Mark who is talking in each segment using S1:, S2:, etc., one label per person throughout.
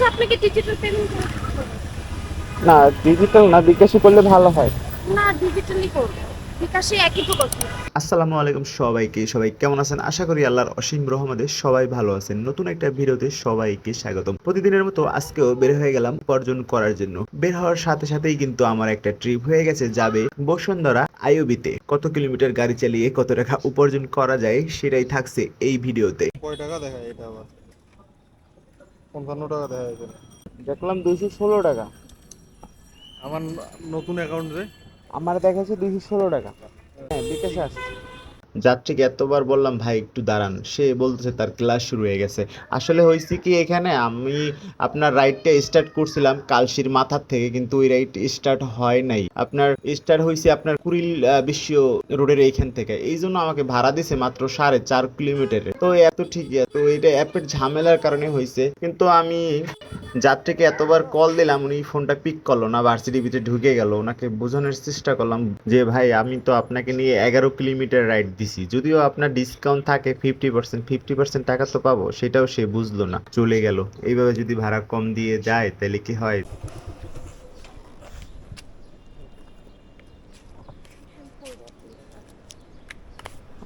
S1: আচ্ছা আপনি কি ডিজিটাল পেমেন্ট
S2: না ডিজিটাল না বিকাশে করলে ভালো হয়।
S1: না ডিজিটালি করব। বিকাশে একই তো করতে
S3: আসসালামু আলাইকুম সবাইকে সবাই কেমন আছেন? আশা করি আল্লাহর অসীম রহমতে সবাই ভালো আছেন। নতুন একটা ভিডিওতে সবাইকে স্বাগতম। প্রতিদিনের মতো আজকেও বের হয়ে গেলাম উপার্জন করার জন্য। বের হওয়ার সাথে সাথেই কিন্তু আমার একটা ট্রিপ হয়ে গেছে যাবে বসুন্ধরা আইওবিতে। কত কিলোমিটার গাড়ি চালিয়ে কত টাকা উপার্জন করা যায় সেটাই থাকছে এই ভিডিওতে।
S4: কয় টাকা দেখায় এটা আবার? পঞ্চান্ন টাকা দেখা যায়
S2: দেখলাম দুইশো ষোলো টাকা।
S4: আমার নতুন অ্যাকাউন্টে
S2: আমার দেখাচ্ছে দুইশো ষোলো টাকা। হ্যাঁ বিকাশে আসছে।
S3: যাত্রীকে এতবার বললাম, ভাই, একটু দাঁড়ান। সে বলতেছে, তার ক্লাস শুরু হয়ে গেছে। আসলে হয়েছে কি এখানে, আমি আপনার রাইডটা স্টার্ট করছিলাম কালশির মাথার থেকে, কিন্তু ওই রাইড স্টার্ট হয় নাই। আপনার স্টার্ট হয়েছে আপনার কুড়িল বিশ্ব রোডের এইখান থেকে। এই জন্য আমাকে ভাড়া দিছে মাত্র সাড়ে চার কিলোমিটারে। তো এত ঠিকই তো এটা অ্যাপের ঝামেলার কারণে হয়েছে। কিন্তু আমি যাত্রীকে এতবার কল দিলাম, উনি ফোনটা পিক করল না ভার্সিটি ভিতরে ঢুকে গেল। ওনাকে বোঝানোর চেষ্টা করলাম যে, ভাই, আমি তো আপনাকে নিয়ে এগারো কিলোমিটার রাইড দিছি। যদিও আপনার ডিসকাউন্ট থাকে ফিফটি পার্সেন্ট ফিফটি পার্সেন্ট টাকা তো পাবো, সেটাও সে বুঝলো না, চলে গেল। এইভাবে যদি ভাড়া কম দিয়ে যায়, তাহলে কি হয়?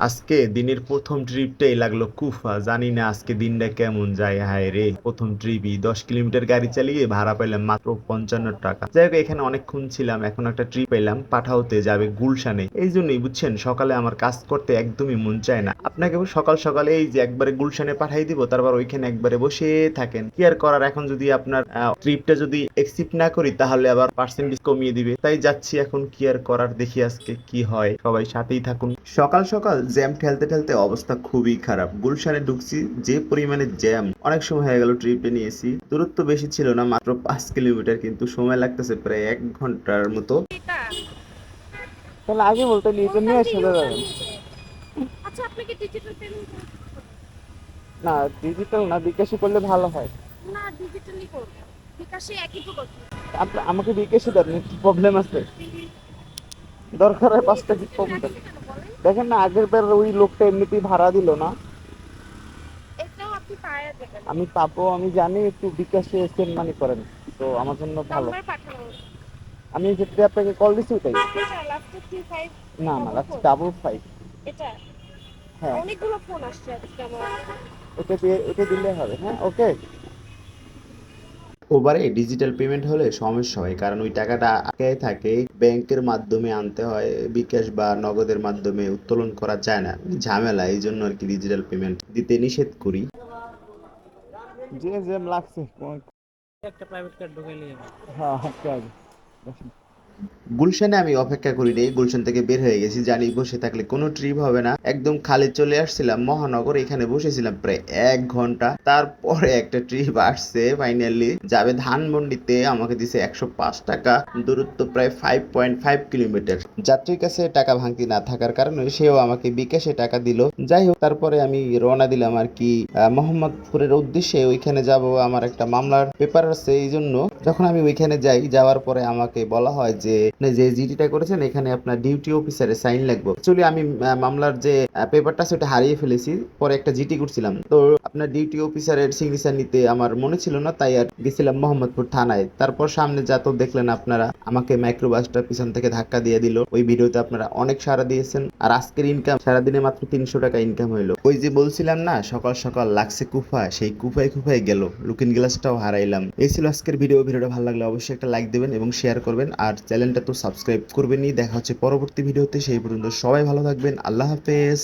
S3: আজকে দিনের প্রথম ট্রিপটাই লাগল কুফা। জানি না আজকে দিনটা কেমন যায়। হায় রে, প্রথম ট্রিপই। দশ কিলোমিটার গাড়ি চালিয়ে ভাড়া পাইলাম মাত্র পঞ্চান্ন টাকা। যাই হোক, এখানে অনেকক্ষণ ছিলাম, এখন একটা ট্রিপ পেলাম পাঠাওতে যাবে গুলশানে। এই জন্যই, বুঝছেন? সকালে আমার কাজ করতে একদমই মন চায় না। আপনাকে সকাল সকালে এই যে একবারে গুলশানে পাঠাই দিব, তারপর ওইখানে একবারে বসে থাকেন। কি আর করার? এখন যদি আপনার ট্রিপটা যদি একসেপ্ট না করি, তাহলে আবার পার্সেন্টেজ কমিয়ে দিবে। তাই যাচ্ছি এখন, কি আর করার? দেখি আজকে কি হয়। সবাই সাথেই থাকুন। সকাল সকাল জ্যাম ঠেলতে ঠেলতে অবস্থা খুবই খারাপ। গুলশানে ঢুকছি যে পরিমাণে জ্যাম। অনেক সময় হয়ে গেল ট্রিপে নিয়েছি। দূরত্ব বেশি ছিল না মাত্র পাঁচ কিলোমিটার কিন্তু সময় লাগতেছে প্রায় এক ঘণ্টার মতো।
S2: তাহলে আগে বলতে এটা নিয়ে যাবেন
S1: আচ্ছা আপনি কি ডিজিটাল পেমেন্ট
S2: না ডিজিটাল না বিকাশে করলে ভালো হয়।
S1: না ডিজিটালি করব। বিকাশে একই তো করতে
S2: আপনি আমাকে বিকাশে দেন একটু প্রবলেম আছে। দরকার হয় পাঁচটা কি প্রবলেম দেখেন না আগের বার ওই লোকটা এমনিতেই ভাড়া দিল না। আমি পাবো আমি জানি একটু বিকাশে সেন্ড মানি করেন তো আমার জন্য ভালো। আমি যেটা আপনাকে কল দিছি ওটাই।
S1: এটা লাস্টে 35
S2: না না লাস্ট ডাবল ফাইভ
S1: এটা?
S2: হ্যাঁ।
S1: অনেকগুলো ফোন আসছে আজকে আমার।
S2: ওটা দিয়ে ওটা দিলে হবে হ্যাঁ ওকে
S3: ওবারে ডিজিটাল পেমেন্ট হলে সমস্যা হয় কারণ ওই টাকাটা আগে থাকে ব্যাংকের মাধ্যমে আনতে হয় বিকাশ বা নগদের মাধ্যমে উত্তোলন করা যায় না। ঝামেলা এই জন্য আর কি ডিজিটাল পেমেন্ট দিতে নিষেধ করি।
S2: যে জ্যাম লাগছে
S5: একটা প্রাইভেট কার ঢুকাই নিয়ে
S2: হ্যাঁ বসুন।
S3: গুলশানে আমি অপেক্ষা করি নি গুলশান থেকে বের হয়ে গেছি, জানি বসে থাকলে কোনো ট্রিপ হবে না। একদম খালি চলে আসছিলাম, মহানগর, এখানে বসেছিলাম প্রায় এক ঘণ্টা। তারপরে একটা ট্রিপ আসছে ফাইনালি যাবে ধানমন্ডিতে, আমাকে দিছে একশো পাঁচ টাকা, দূরত্ব প্রায় ফাইভ পয়েন্ট ফাইভ কিলোমিটার যাত্রীর কাছে টাকা ভাঙতি না থাকার কারণে সেও আমাকে বিকাশে টাকা দিল। যাই হোক, তারপরে আমি রওনা দিলাম আর কি মোহাম্মদপুরের উদ্দেশ্যে। ওইখানে যাব, আমার একটা মামলার পেপার আছে এই জন্য যখন আমি ওইখানে যাই, যাওয়ার পরে আমাকে বলা হয় যে যে জিডিটা করেছেন, এখানে আপনার ডিউটি অফিসারের সাইন লাগবে। অ্যাকচুয়ালি আমি মামলার যে পেপারটা সেটা হারিয়ে ফেলেছি। পরে একটা জিটি করছিলাম। তো আপনার ডিউটি অফিসারের সিগনেচার নিতে আমার মনে ছিল না, তাই আর গেছিলাম মোহাম্মদপুর থানায়। তারপর সামনে যা তো দেখলেন আপনারা, আমাকে মাইক্রোবাসটা পিছন থেকে ধাক্কা দিয়ে দিল। ওই ভিডিওতে আপনারা অনেক সাড়া দিয়েছেন। আর আজকের ইনকাম সারাদিনে মাত্র তিনশো টাকা ইনকাম হইল। ওই যে বলছিলাম না, সকাল সকাল লাগছে কুফা, সেই কুফায় কুফায় গেল। লুকিং গ্লাসটাও হারাইলাম। এই ছিল আজকের ভিডিও ভিডিওটা ভালো লাগলে অবশ্যই একটা লাইক দেবেন এবং শেয়ার করবেন। আর চ্যানেলটা তো সাবস্ক্রাইব করবেনই। দেখা হচ্ছে পরবর্তী ভিডিওতে। সেই পর্যন্ত সবাই ভালো থাকবেন। আল্লাহ হাফেজ।